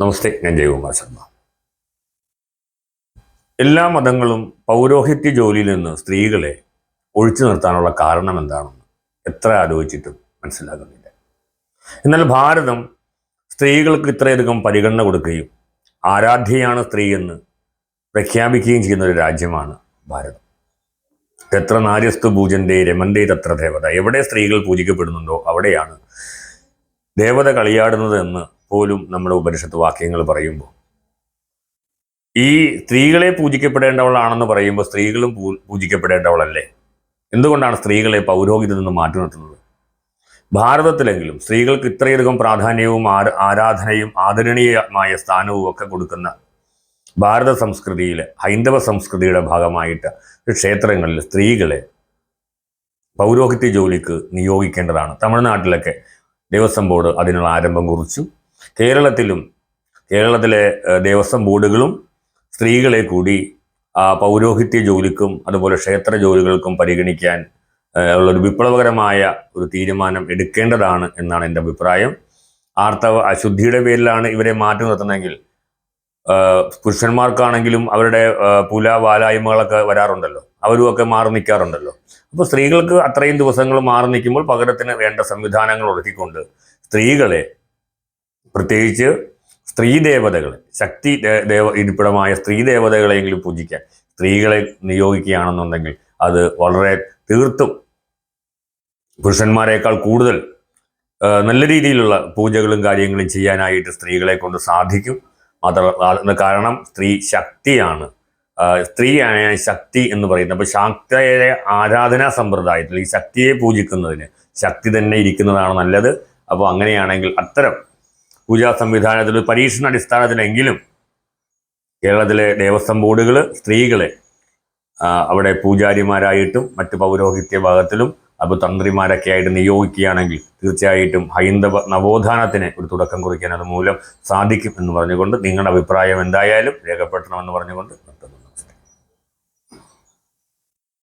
നമസ്തേ ഞാൻ ജയകുമാർ ശർമ്മ. എല്ലാ മതങ്ങളും പൗരോഹിത്യ ജോലിയിൽ നിന്ന് സ്ത്രീകളെ ഒഴിച്ചു നിർത്താനുള്ള കാരണം എന്താണെന്ന് എത്ര ആലോചിച്ചിട്ടും മനസ്സിലാകുന്നില്ല. എന്നാൽ ഭാരതം സ്ത്രീകൾക്ക് ഇത്രയധികം പരിഗണന കൊടുക്കുകയും ആരാധ്യയാണ് സ്ത്രീ എന്ന് പ്രഖ്യാപിക്കുകയും ചെയ്യുന്ന ഒരു രാജ്യമാണ് ഭാരതം. എത്ര നാര്യസ്തു പൂജന്റെ രമന്റെ തത്ര ദേവത എവിടെ സ്ത്രീകൾ പൂജിക്കപ്പെടുന്നുണ്ടോ അവിടെയാണ് ദേവത കളിയാടുന്നത് എന്ന് പോലും നമ്മുടെ ഉപനിഷത്ത് വാക്യങ്ങൾ പറയുമ്പോൾ. ഈ സ്ത്രീകളെ പൂജിക്കപ്പെടേണ്ടവളാണെന്ന് പറയുമ്പോൾ സ്ത്രീകളും പൂജിക്കപ്പെടേണ്ടവളല്ലേ? എന്തുകൊണ്ടാണ് സ്ത്രീകളെ പൗരോഹിതത്തിൽ നിന്ന് മാറ്റി നിർത്തുന്നത്? ഭാരതത്തിലെങ്കിലും സ്ത്രീകൾക്ക് ഇത്രയധികം പ്രാധാന്യവും ആര- ആരാധനയും ആദരണീയമായ സ്ഥാനവും ഒക്കെ കൊടുക്കുന്ന ഭാരത സംസ്കൃതിയിലെ ഹൈന്ദവ സംസ്കൃതിയുടെ ഭാഗമായിട്ട് ക്ഷേത്രങ്ങളിൽ സ്ത്രീകളെ പൗരോഹിത്യ ജോലിക്ക് നിയോഗിക്കേണ്ടതാണ്. തമിഴ്നാട്ടിലൊക്കെ ദേവസ്വം ബോർഡ് അതിനുള്ള ആരംഭം കുറിച്ചു. കേരളത്തിലും കേരളത്തിലെ ദേവസ്വം ബോർഡുകളും സ്ത്രീകളെ കൂടി പൗരോഹിത്യ ജോലിക്കും അതുപോലെ ക്ഷേത്ര ജോലികൾക്കും പരിഗണിക്കാൻ ഉള്ളൊരു വിപ്ലവകരമായ ഒരു തീരുമാനം എടുക്കേണ്ടതാണ് എന്നാണ് എന്റെ അഭിപ്രായം. ആർത്തവ അശുദ്ധിയുടെ പേരിലാണ് ഇവരെ മാറ്റി നിർത്തുന്നതെങ്കിൽ പുരുഷന്മാർക്കാണെങ്കിലും അവരുടെ പുല വാലായ്മകളൊക്കെ വരാറുണ്ടല്ലോ. അവരും ഒക്കെ മാറി നിൽക്കാറുണ്ടല്ലോ. അപ്പോൾ സ്ത്രീകൾക്ക് അത്രയും ദിവസങ്ങൾ മാറി നിൽക്കുമ്പോൾ പകരത്തിന് വേണ്ട സംവിധാനങ്ങൾ ഒരുക്കിക്കൊണ്ട് സ്ത്രീകളെ പ്രത്യേകിച്ച് സ്ത്രീ ദേവതകളെ ശക്തി ദേവ ഇരിപ്പിടമായ സ്ത്രീ ദേവതകളെങ്കിലും പൂജിക്കാൻ സ്ത്രീകളെ നിയോഗിക്കുകയാണെന്നുണ്ടെങ്കിൽ അത് വളരെ തീർത്തും പുരുഷന്മാരെക്കാൾ കൂടുതൽ നല്ല രീതിയിലുള്ള പൂജകളും കാര്യങ്ങളും ചെയ്യാനായിട്ട് സ്ത്രീകളെ കൊണ്ട് സാധിക്കും. മാത്രം കാരണം സ്ത്രീ ശക്തിയാണ്. സ്ത്രീ സ്ത്രീയാണ് ശക്തി എന്ന് പറയുന്നത്. അപ്പോൾ ശാക്തയുടെ ആരാധനാ സമ്പ്രദായത്തിൽ ഈ ശക്തിയെ പൂജിക്കുന്നതിന് ശക്തി തന്നെ ഇരിക്കുന്നതാണ് നല്ലത്. അപ്പോൾ അങ്ങനെയാണെങ്കിൽ അത്തരം പൂജാ സംവിധാനത്തിൽ ഒരു പരീക്ഷണ അടിസ്ഥാനത്തിലെങ്കിലും കേരളത്തിലെ ദേവസ്വം ബോർഡുകൾ സ്ത്രീകളെ അവിടെ പൂജാരിമാരായിട്ടും മറ്റ് പൗരോഹിത്യ ഭാഗത്തിലും അപ്പോൾ തന്ത്രിമാരൊക്കെ ആയിട്ട് നിയോഗിക്കുകയാണെങ്കിൽ തീർച്ചയായിട്ടും ഹൈന്ദവ നവോത്ഥാനത്തിന് ഒരു തുടക്കം കുറിക്കാൻ അത് മൂലം സാധിക്കും എന്ന് പറഞ്ഞുകൊണ്ട് നിങ്ങളുടെ അഭിപ്രായം എന്തായാലും രേഖപ്പെടുത്തണമെന്ന് പറഞ്ഞുകൊണ്ട്